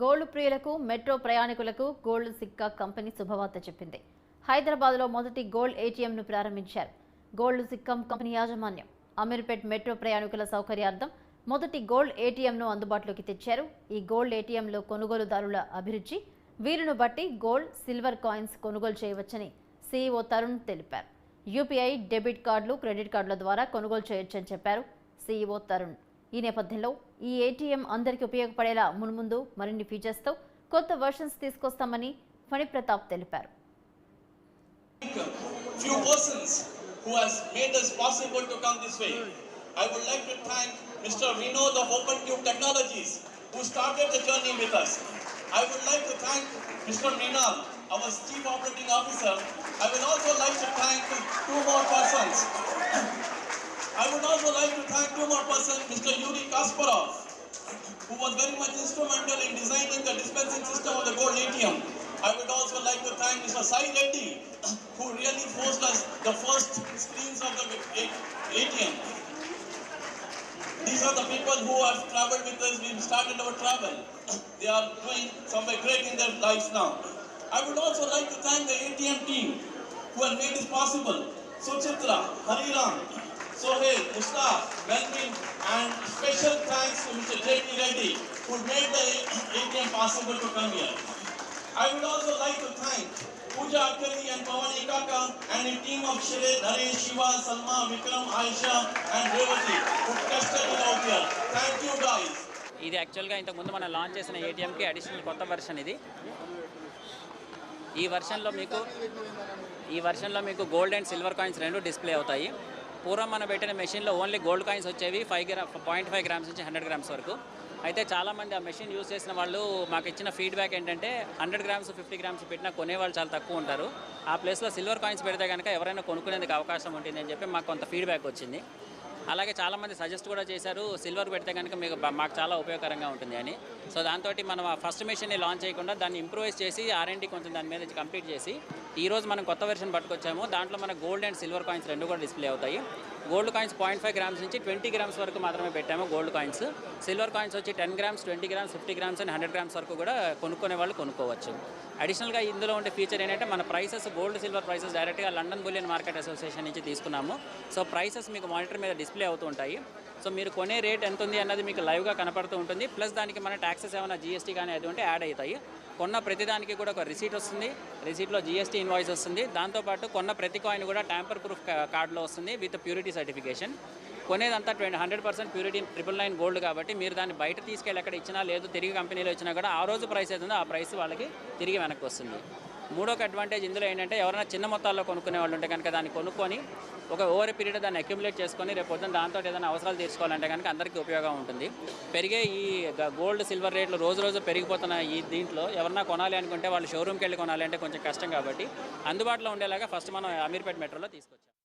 Gold ప్రియులకు metro ప్రయాణికులకు gold Sikka company శుభవార్త చెప్పింది. హైదరాబాద్లో మొదటి గోల్డ్ ఏటీఎంను ప్రారంభించారు. గోల్డ్ సిక్కం కంపెనీ యాజమాన్యం అమీర్పేట్ మెట్రో ప్రయాణికుల సౌకర్యార్థం మొదటి గోల్డ్ ఏటీఎంను అందుబాటులోకి తెచ్చారు. ఈ గోల్డ్ ఏటీఎంలో కొనుగోలుదారుల అభిరుచి వీరును బట్టి గోల్డ్ సిల్వర్ కాయిన్స్ కొనుగోలు చేయవచ్చని సీఈఓ తరుణ్ తెలిపారు. యూపీఐ డెబిట్ కార్డులు క్రెడిట్ కార్డుల ద్వారా కొనుగోలు చేయొచ్చని చెప్పారు సీఈఓ తరుణ్. ఈ నేపథ్యంలో ఈ ఏటీఎం అందరికీ ఉపయోగపడేలా మున్ముందు మరిన్ని ఫీచర్స్తో కొత్త వర్షన్స్ తీసుకొస్తామని ఫణిప్రతాప్ తెలిపారు few persons who has made this possible to come this way. I would like to thank Mr. Vinod of OpenTube Technologies who started the journey with us. I would like to thank Mr. Mrinal, our Chief Operating Officer. I would also like to thank two more persons. I would also like to thank two more persons, Mr. Kasparov, who was very much instrumental in designing the dispensing system of the gold ATM. I would also like to thank Mr. Sai Reddy, who really forced us the first screens of the ATM. These are the people who have traveled with us. We've started our travel. They are doing somewhere great in their lives now. I would also like to thank the ATM team who have made this possible. Suchitra, Hariram, Sohail, Mustaf, Melvin, and special thanks to Mr. J.P. Reddy who made the ATM possible to come here. I would also like to thank Pooja Akkari and Pavani Kaka and a team of Shire, Naresh, Shiva, Salma, Vikram, Aisha, and Revati who tested it out here. Thank you guys. ఇది యాక్చువల్గా ఇంతకుముందు మనం launch చేసిన ఏటీఎంకి additional కొత్త version ఇది ఈ వెర్షన్లో మీకు ఈ వెర్షన్లో మీకు గోల్డ్ అండ్ సిల్వర్ కాయిన్స్ రెండు డిస్ప్లే అవుతాయి పూర్వం మనం పెట్టిన మెషిన్లో ఓన్లీ గోల్డ్ కాయిన్స్ వచ్చేవి five gram point five grams నుంచి హండ్రెడ్ గ్రామ్స్ వరకు. అయితే చాలామంది ఆ మెషిన్ యూజ్ చేసిన వాళ్ళు మాకు ఇచ్చిన ఫీడ్బ్యాక్ ఏంటంటే హండ్రెడ్ గ్రామ్స్ ఫిఫ్టీ గ్రామ్స్ పెట్టినా కొనేవాళ్ళు చాలా తక్కువ ఉంటారు. ఆ ప్లేస్లో సిల్వర్ కాయిన్స్ పెడితే కనుక ఎవరైనా కొనుక్కునేందుకు అవకాశం ఉంటుంది అని చెప్పి మాకు కొంత ఫీడ్బ్యాక్ వచ్చింది. అలాగే చాలామంది సజెస్ట్ కూడా చేశారు సిల్వర్ పెడితే కనుక మీకు మాకు చాలా ఉపయోగకరంగా ఉంటుంది అని. సో దాంతో మనం ఫస్ట్ మిషన్ని లాంచ్ చేయకుండా దాన్ని ఇంప్రూవైజ్ చేసి ఆర్ఎండి కొంచెం దాని మీద కంప్లీట్ చేసి ఈరోజు మనం కొత్త వెర్షన్ పట్టుకొచ్చాము. దాంట్లో మన గోల్డ్ అండ్ సిల్వర్ కాయిన్స్ రెండు కూడా డిస్ప్లే అవుతాయి. Gold coins point five grams నుంచి ట్వంటీ గ్రామ్స్ వరకు మాత్రమే పెట్టాము గోల్డ్ కాయిన్స్ సిల్వర్ కాయిన్స్ వచ్చి ten grams twenty grams fifty grams and hundred grams వరకు కూడా కొనుక్కునే వాళ్ళు కొనుక్కోవచ్చు. అడిషనల్గా ఇందులో ఉండే ఫీచర్ ఏంటంటే మన ప్రైసెస్ గోల్డ్ సిల్వర్ ప్రైసెస్ డైరెక్ట్గా లండన్ బులియన్ మార్కెట్ అసోసియేషన్ నుంచి తీసుకున్నాము. సో ప్రైసెస్ మీకు మానిటర్ మీద డిస్ప్లే అవుతూ ఉంటాయి. సో మీరు కొనే రేట్ ఎంత ఉంది అన్నది మీకు లైవ్గా కనపడుతూ ఉంటుంది. ప్లస్ దానికి మన ట్యాక్సెస్ ఏమైనా జీఎస్టీ కానీ అది ఉంటే యాడ్ అవుతాయి. కొన్న ప్రతిదానికి కూడా ఒక రిసీట్ వస్తుంది. రిసీట్లో జీఎస్టీ ఇన్వాయిస్ వస్తుంది. దాంతోపాటు కొన్న ప్రతి కాయిన్ కూడా ట్యాంపర్ ప్రూఫ్ కార్డులో వస్తుంది with purity certification కొనేదంతా twenty hundred percent purity triple nine gold కాబట్టి మీరు దాన్ని బయట తీసుకెళ్ళి ఎక్కడ ఇచ్చినా లేదు తిరిగి కంపెనీలో ఇచ్చినా కూడా ఆ రోజు ప్రైస్ ఏదో ఆ ప్రైస్ వాళ్ళకి తిరిగి వెనక్కి వస్తుంది. మూడొక అడ్వాంటేజ్ ఇందులో ఏంటంటే ఎవరైనా చిన్న మొత్తాల్లో కొనుక్కునే వాళ్ళు ఉంటే కనుక దాన్ని కొనుక్కొని ఒక ఓవర్ పీరియడ్ దాన్ని అక్యుములేట్ చేసుకొని రేపు పొద్దున్న దాంతో ఏదైనా అవసరాలు తీర్చుకోవాలంటే కనుక అందరికీ ఉపయోగం ఉంటుంది. పెరిగే ఈ గోల్డ్ సిల్వర్ రేట్లు రోజు రోజు పెరిగిపోతున్న ఈ దీంట్లో ఎవరన్నా కొనాలి అనుకుంటే వాళ్ళు షోరూమ్కి వెళ్ళి కొనాలి అంటే కొంచెం కష్టం కాబట్టి అందుబాటులో ఉండేలాగా ఫస్ట్ మనం అమీర్పేట్ మెట్రోలో తీసుకొచ్చాం.